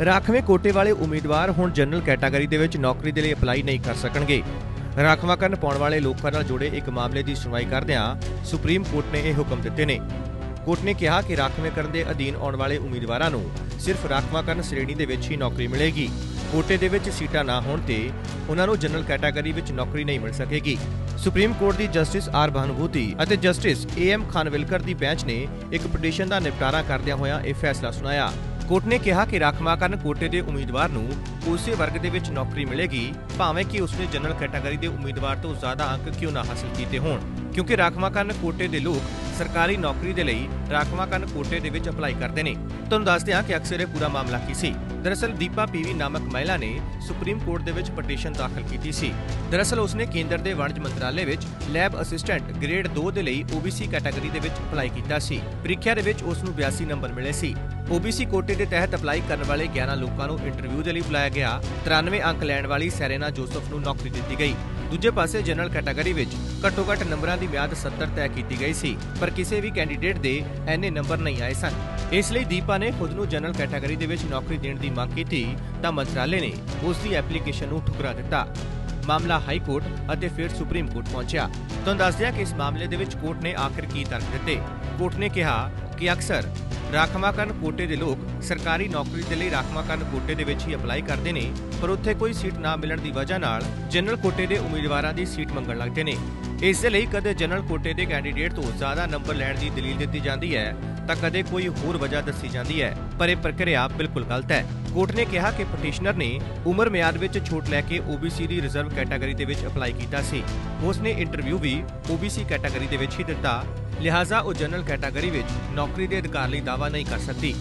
ਰਾਖਵੇਂ ਕੋਟੇ ਵਾਲੇ ਉਮੀਦਵਾਰ ਹੁਣ ਜਨਰਲ ਕੈਟਾਗਰੀ ਦੇ ਵਿੱਚ ਨੌਕਰੀ ਦੇ ਲਈ ਅਪਲਾਈ ਨਹੀਂ ਕਰ ਸਕਣਗੇ। ਰਾਖਵਾਂਕਰਨ ਪਾਉਣ ਵਾਲੇ ਲੋਕਾਂ ਨਾਲ ਜੁੜੇ ਇੱਕ ਮਾਮਲੇ ਦੀ ਸੁਣਵਾਈ ਕਰਦਿਆਂ ਸੁਪਰੀਮ ਕੋਰਟ ਨੇ ਇਹ ਹੁਕਮ ਦਿੱਤੇ ਨੇ। ਕੋਰਟ ਨੇ ਕਿਹਾ ਕਿ ਰਾਖਵੇਂ ਕਰਨ ਦੇ ਅਧੀਨ ਆਉਣ ਵਾਲੇ ਉਮੀਦਵਾਰਾਂ ਨੂੰ ਸਿਰਫ ਰਾਖਵਾਂਕਰਨ ਸ਼੍ਰੇਣੀ ਦੇ ਵਿੱਚ ਹੀ ਨੌਕਰੀ ਮਿਲੇਗੀ। ਕੋਟੇ ਦੇ ਵਿੱਚ ਸੀਟਾਂ ਨਾ ਹੋਣ ਤੇ ਉਹਨਾਂ ਨੂੰ ਜਨਰਲ ਕੈਟਾਗਰੀ ਵਿੱਚ ਨੌਕਰੀ ਨਹੀਂ ਮਿਲ ਸਕੇਗੀ। ਸੁਪਰੀਮ ਕੋਰਟ ਦੀ ਜਸਟਿਸ ਆਰ ਭਾਨੂਭੂਤੀ ਅਤੇ ਜਸਟਿਸ ਏ ਐਮ ਖਾਨਵਿਲਕਰ ਦੀ ਬੈਂਚ ਨੇ ਇੱਕ ਪਟੀਸ਼ਨ ਦਾ ਨਿਪਟਾਰਾ ਕਰਦਿਆਂ ਹੋਇਆਂ ਇਹ ਫੈਸਲਾ ਸੁਣਾਇਆ। ਕੋਰਟ ਨੇ ਕਿਹਾ ਕਿ ਰਾਖਵਾਂਕਰਨ ਕੋਟੇ ਦੇ ਉਮੀਦਵਾਰ ਨੂੰ ਉਸੇ ਵਰਗ ਦੇ ਵਿੱਚ ਨੌਕਰੀ ਮਿਲੇਗੀ, ਭਾਵੇਂ ਕਿ ਉਸਨੇ ਜਨਰਲ ਕੈਟਾਗਰੀ ਦੇ ਉਮੀਦਵਾਰ ਤੋਂ ਜ਼ਿਆਦਾ ਅੰਕ ਕਿਉਂ ਨਾ ਹਾਸਲ ਕੀਤੇ ਹੋਣ। ਕਿਉਂਕਿ ਰਾਖਵਾਂਕਰਨ ਕੋਟੇ ਦੇ ਲੋਕ ਸਰਕਾਰੀ ਨੌਕਰੀ ਦੇ ਲਈ ਰਾਖਵਾਂਕਰਨ ਕੋਟੇ ਦੇ ਵਿੱਚ ਅਪਲਾਈ ਕਰਦੇ ਨੇ। ਤੁਹਾਨੂੰ ਦੱਸਦੇ ਹਾਂ ਕਿ ਅਕਸਰ ਇਹ ਪੂਰਾ ਮਾਮਲਾ ਕੀ ਸੀ। ਦਰਅਸਲ ਦੀਪਾ ਪੀਵੀ ਨਾਮਕ ਮਹਿਲਾ ਨੇ ਸੁਪਰੀਮ ਕੋਰਟ ਦੇ ਵਿੱਚ ਪਟੀਸ਼ਨ ਦਾਖਲ ਕੀਤੀ ਸੀ। ਦਰਅਸਲ ਉਸਨੇ ਕੇਂਦਰ ਦੇ ਵਣਜ ਮੰਤਰਾਲੇ ਵਿੱਚ ਲੈਬ ਅਸਿਸਟੈਂਟ ਗ੍ਰੇਡ 2 ਦੇ ਲਈ OBC ਕੈਟਾਗਰੀ ਦੇ ਵਿੱਚ ਅਪਲਾਈ ਕੀਤਾ ਸੀ। ਪ੍ਰੀਖਿਆ ਦੇ ਵਿੱਚ ਉਸ ਨੂੰ 82 ਨੰਬਰ ਮਿਲੇ ਸੀ। OBC ਕੋਟੇ ਦੇ ਤਹਿਤ ਅਪਲਾਈ ਕਰਨ ਵਾਲੇ 11 ਲੋਕਾਂ ਨੂੰ ਇੰਟਰਵਿਊ ਦੇ ਲਈ ਬੁਲਾਇਆ ਗਿਆ। 93 ਅੰਕ ਲੈਣ ਵਾਲੀ ਸੈਰੇਨਾ ਜੋਸਫ ਨੂੰ ਨੌਕਰੀ ਦਿੱਤੀ ਗਈ। ਦੂਜੇ ਪਾਸੇ ਜਨਰਲ ਕੈਟਾਗਰੀ ਵਿੱਚ ਘੱਟੋ ਘੱਟ ਨੰਬਰਾਂ ਦੀ ਮਿਆਦ 70 ਤੈਅ ਕੀਤੀ ਗਈ ਸੀ, ਪਰ ਕਿਸੇ ਵੀ ਕੈਂਡੀਡੇਟ ਦੇ ਐਨੇ ਨੰਬਰ ਨਹੀਂ ਆਏ ਸਨ। ਇਸ ਲਈ ਦੀਪਾ ਨੇ ਖੁਦ ਨੂੰ ਜਨਰਲ ਕੈਟਾਗਰੀ ਦੇ ਵਿੱਚ ਨੌਕਰੀ ਦੇਣ ਦੀ ਮੰਗ ਕੀਤੀ ਤਾਂ ਮੰਤਰਾਲੇ ਨੇ ਉਸ ਦੀ ਐਪਲੀਕੇਸ਼ਨ ਨੂੰ ਠੁਕਰਾ ਦਿੱਤਾ। ਮਾਮਲਾ ਹਾਈ ਕੋਰਟ ਅਤੇ ਫਿਰ ਸੁਪਰੀਮ ਕੋਰਟ ਪਹੁੰਚਿਆ। ਤੁਹਾਨੂੰ ਦੱਸਦੇ ਹਾਂ ਕਿ ਇਸ ਮਾਮਲੇ ਦੇ ਵਿੱਚ ਕੋਰਟ ਨੇ ਆਖਿਰ ਕੀ ਤਰਕ ਦਿੱਤੇ। ਕੋਰਟ ਨੇ ਕਿਹਾ ਕਿ ਅਕਸਰ ਰਾਖਵਾਂਕਰਨ ਕੋਟੇ ਦੇ ਲੋਕ ਸਰਕਾਰੀ ਨੌਕਰੀ ਦੇ ਲਈ ਰਾਖਵਾਂਕਰਨ ਕੋਟੇ ਦੇ ਵਿੱਚ ਹੀ ਅਪਲਾਈ ਕਰਦੇ ਨੇ, ਪਰ ਉੱਥੇ ਕੋਈ ਸੀਟ ਨਾ ਮਿਲਣ ਦੀ ਵਜ੍ਹਾ ਨਾਲ ਜਨਰਲ ਕੋਟੇ ਦੇ ਉਮੀਦਵਾਰਾਂ ਦੀ ਸੀਟ ਮੰਗਣ ਲੱਗਦੇ ਨੇ। ਇਸ ਦੇ ਲਈ ਕਦੇ ਜਨਰਲ ਕੋਟੇ ਦੇ ਕੈਂਡੀਡੇਟ ਤੋਂ ਜ਼ਿਆਦਾ ਨੰਬਰ ਲੈਣ ਦੀ ਦਲੀਲ ਦਿੱਤੀ ਜਾਂਦੀ ਹੈ ਤਾਂ ਕਦੇ ਕੋਈ ਹੋਰ ਵਜ੍ਹਾ ਦੱਸੀ ਜਾਂਦੀ ਹੈ, ਪਰ ਇਹ ਪ੍ਰਕਿਰਿਆ ਬਿਲਕੁਲ ਗਲਤ ਹੈ। ਕੋਰਟ ਨੇ ਕਿਹਾ ਕਿ ਪਟੀਸ਼ਨਰ ਨੇ ਉਮਰ ਮਿਆਦ ਵਿੱਚ ਛੋਟ ਲੈ ਕੇ OBC ਦੀ ਰਿਜ਼ਰਵ ਕੈਟਾਗਰੀ ਦੇ ਵਿੱਚ ਅਪਲਾਈ ਕੀਤਾ ਸੀ। ਉਸ ਨੇ ਇੰਟਰਵਿਊ ਵੀ OBC ਕੈਟਾਗਰੀ ਦੇ ਵਿੱਚ ਹੀ ਦਿੱਤਾ, ਲਿਹਾਜ਼ਾ ਉਹ ਜਨਰਲ ਕੈਟਾਗਰੀ ਵਿੱਚ ਨੌਕਰੀ ਦੇ ਅਧਿਕਾਰ ਲਈ ਦਾਅਵਾ ਨਹੀਂ ਕਰ ਸਕਦੀ।